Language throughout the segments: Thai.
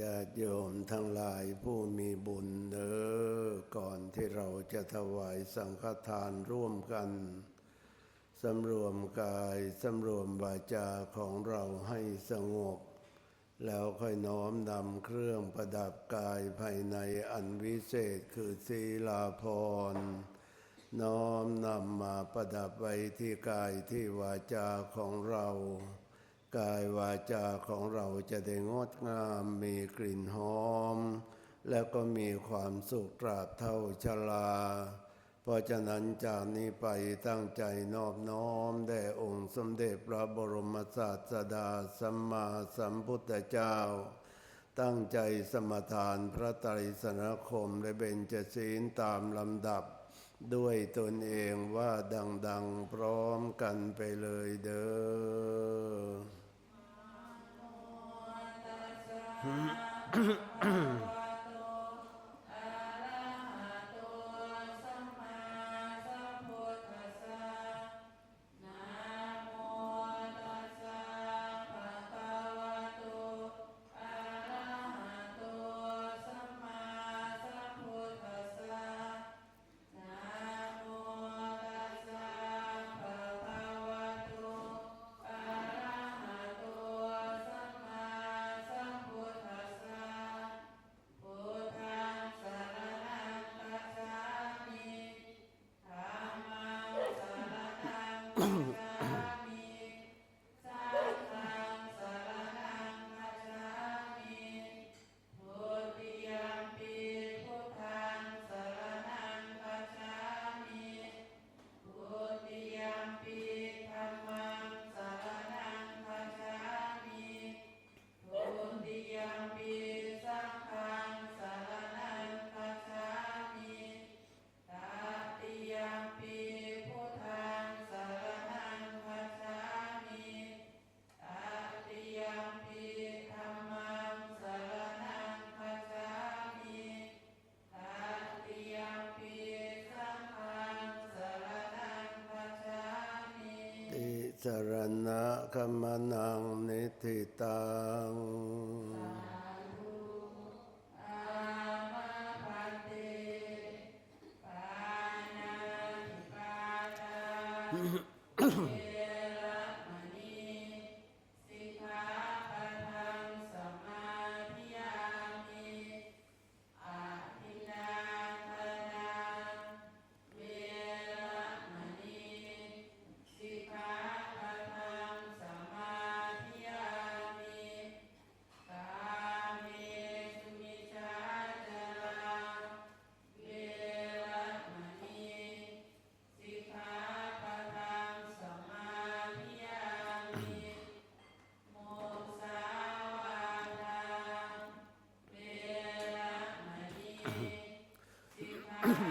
ญาติโยมทั้งหลายผู้มีบุญเด้อก่อนที่เราจะถวายสังฆทานร่วมกันสำรวมกายสำรวมวาจาของเราให้สงบ แล้วค่อยน้อมนำเครื่องประดับกายภายในอันวิเศษคือศีลาภรณ์น้อมนำมาประดับไว้ที่กายที่วาจาของเรา กายวาจาของเราจะได้งดงามมีกลิ่นหอม แล้วก็มีความสุขตราบเท่าชราเพราะฉะนั้นจากนี้ไปตั้งใจนอบน้อมแด่องค์สมเด็จพระบรมศาสดาสัมมาสัมพุทธเจ้า ตั้งใจสมทานพระตรสนคมและเบญจศีลตามลำดับด้วยตนเองว่าดัง ๆ พร้อมกันไปเลยเด้อ 嗯。 ติสรณะกรรมนังนิธิตัง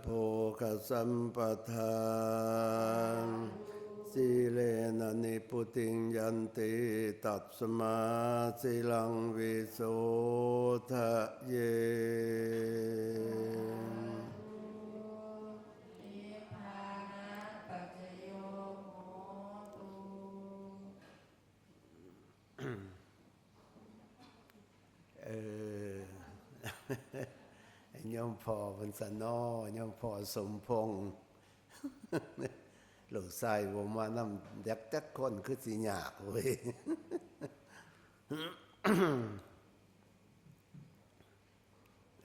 โภคสัมปทานสิเลนะนิพุติงยันติตัสมาสิลังวิโสทะเย นิพพานะปัจจโยโหตุ เออ โยมพ่อเป็นสนอโยมพ่อสมพงษ์ลูกชายผมมานำเด็กจักคนคือสิยากเว้ย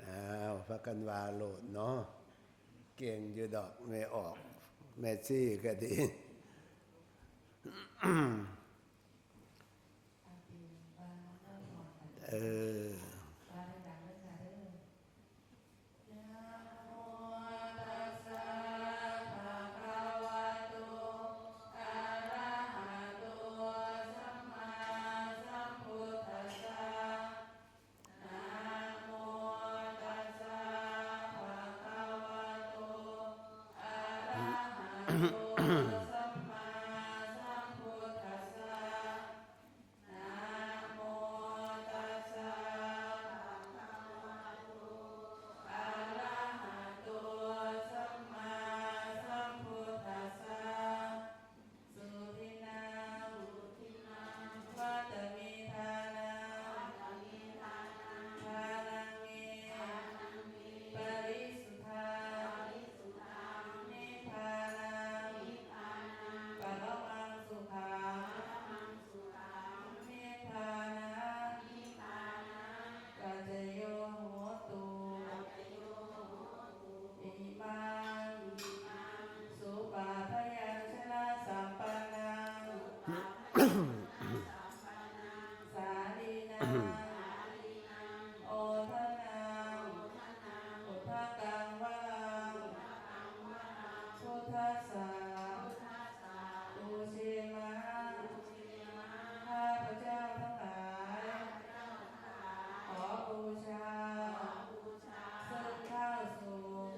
อ้าวพักกันวาโหลดเนาะเก่งอยู่ดอกไม่ออก แม่ซี่ก็ดีเออ ขอบูชาซึ่งข้าวสุก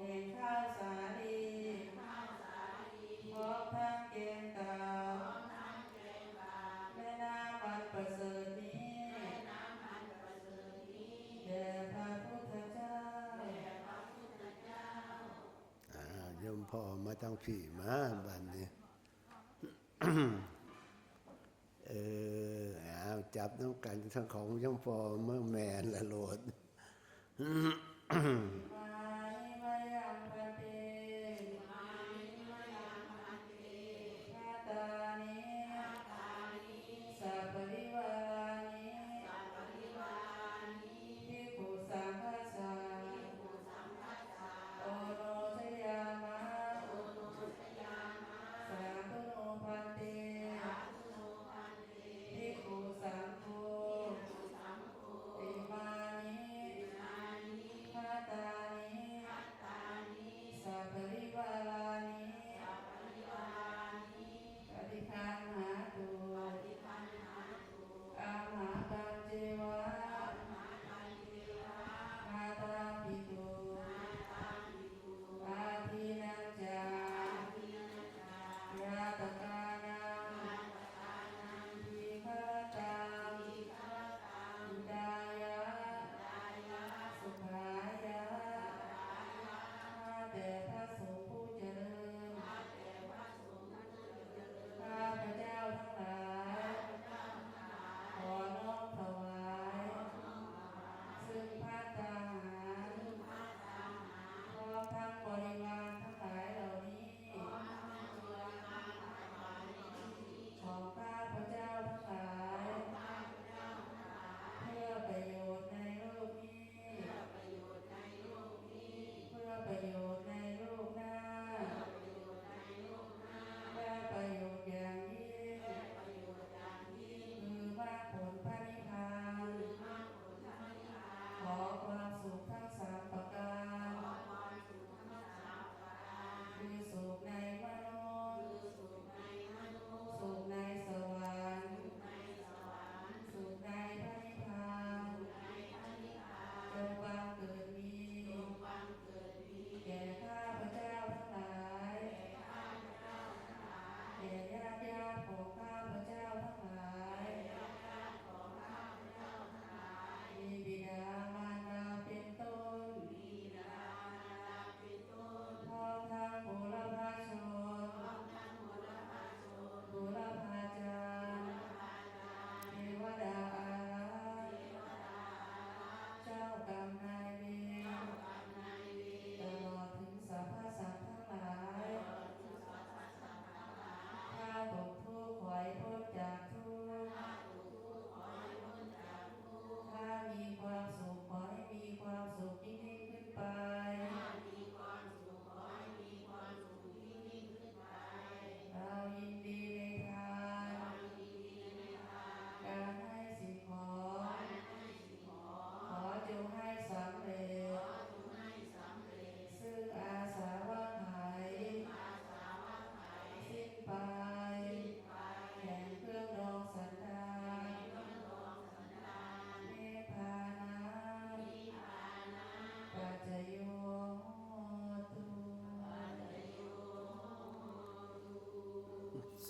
เห็นข้าวสาลีพร้อมทั้งเกณฑ์เก่าแม่น้ำมันประเสริฐนี้แด่พระพุทธเจ้าอ่าโยมพ่อมาตั้งผีมาบันนี้ เออเอา จับน้ำกันทั้งของยังพอเมื่อแมนละโหลด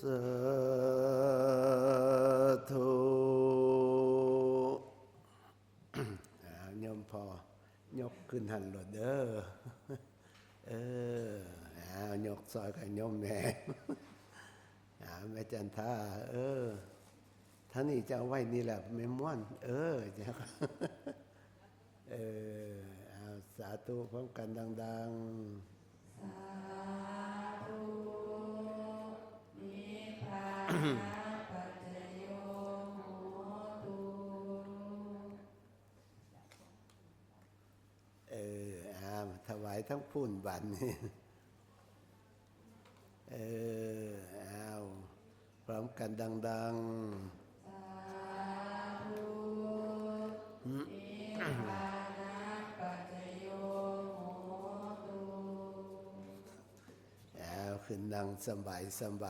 ธุโยมพอยกขึ้นหันหลดเด้อเออเอายกซอยกับโยมแม่แม่จันท่าเออท่านี่จะเอาไว้นี่แหละแม่ม่วน เออจะเออสาธุพร้อมกันดังส เอออาถวายทั้งพุ่นบันนี่เออเอาพร้อมกันดัง ๆ สาธุนิพพานะปัจโยโหตุเอาขึ้นนั่งสบายสบาย